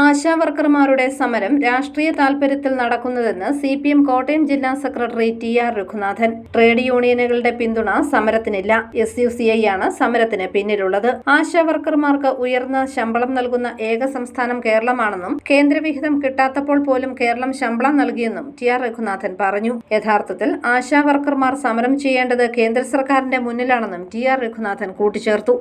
ആശാ വർക്കർമാരുടെ സമരം രാഷ്ട്രീയ താൽപര്യത്തിൽ നടക്കുന്നതെന്ന് സി പി എം കോട്ടയം ജില്ലാ secretary T R Raghunathan. Trade യൂണിയനുകളുടെ പിന്തുണ സമരത്തിനില്ല. എസ് യു സി ഐ ആണ് സമരത്തിന് പിന്നിലുള്ളത്. ആശാവർക്കർമാർക്ക് ഉയർന്ന ശമ്പളം നൽകുന്ന ഏക സംസ്ഥാനം കേരളമാണെന്നും കേന്ദ്രവിഹിതം കിട്ടാത്തപ്പോൾ പോലും കേരളം ശമ്പളം നൽകിയെന്നും ടി ആർ രഘുനാഥൻ പറഞ്ഞു. യഥാർത്ഥത്തിൽ ആശാവർക്കർമാർ സമരം ചെയ്യേണ്ടത് കേന്ദ്ര സർക്കാരിന്റെ മുന്നിലാണെന്നും ടി ആർ രഘുനാഥൻ കൂട്ടിച്ചേർത്തു.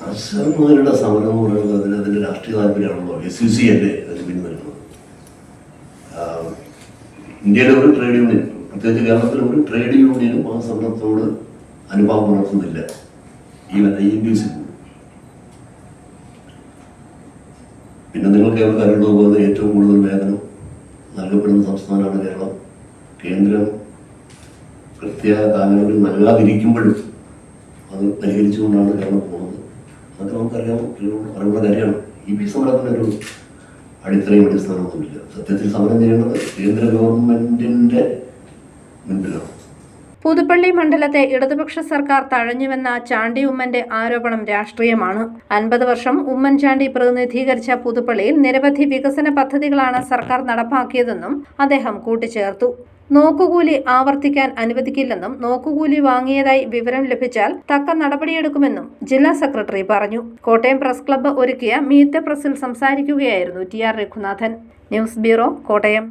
അസന്മാരുടെ സമരം എന്ന് പറയുന്നത് അതിന് അതിന്റെ രാഷ്ട്രീയ താല്പര്യമാണല്ലോ. എസ് യു സി അല്ലേ അതിന് ആഹ് ഇന്ത്യയിലെ ഒരു ട്രേഡ് യൂണിയൻ പ്രത്യേകിച്ച് കേരളത്തിലെ ഒരു ട്രേഡ് യൂണിയനും ആ സമരത്തോട് അനുഭാവം പുലർത്തുന്നില്ല. ഈ ഐ എൻ ഡി സി പിന്നെ നിങ്ങൾക്ക് ഏവർക്ക് അറിയുന്നത് ഏറ്റവും കൂടുതൽ വേതനം നൽകപ്പെടുന്ന സംസ്ഥാനമാണ് കേരളം. കേന്ദ്രം കൃത്യ കാലങ്ങളിൽ നൽകാതിരിക്കുമ്പോഴും അത് പരിഹരിച്ചുകൊണ്ടാണ് കേരളം പോകുന്നത്. അതൊക്കെ നമുക്കറിയാം ഒരു അറിവുള്ള കാര്യമാണ്. ഇ പി സമരത്തിന് ഒരു അടിത്തറയും അടിസ്ഥാനമൊന്നുമില്ല സത്യത്തിൽ സമരം ചെയ്യുന്നത് കേന്ദ്ര ഗവൺമെന്റിന്റെ മുൻപിലാണ്. പുതുപ്പള്ളി മണ്ഡലത്തെ ഇടതുപക്ഷ സർക്കാർ തഴഞ്ഞുവെന്ന ചാണ്ടി ഉമ്മന്റെ ആരോപണം രാഷ്ട്രീയമാണ്. അൻപത് വർഷം ഉമ്മൻചാണ്ടി പ്രതിനിധീകരിച്ച പുതുപ്പള്ളിയിൽ നിരവധി വികസന പദ്ധതികളാണ് സർക്കാർ നടപ്പാക്കിയതെന്നും അദ്ദേഹം കൂട്ടിച്ചേർത്തു. നോക്കുകൂലി ആവർത്തിക്കാൻ അനുവദിക്കില്ലെന്നും നോക്കുകൂലി വാങ്ങിയതായി വിവരം ലഭിച്ചാൽ തക്ക നടപടിയെടുക്കുമെന്നും ജില്ലാ സെക്രട്ടറി പറഞ്ഞു. കോട്ടയം പ്രസ് ക്ലബ്ബ് ഒരുക്കിയ മീറ്റ് പ്രസിൽ സംസാരിക്കുകയായിരുന്നു T R Raghunathan. News bureau Kottayam.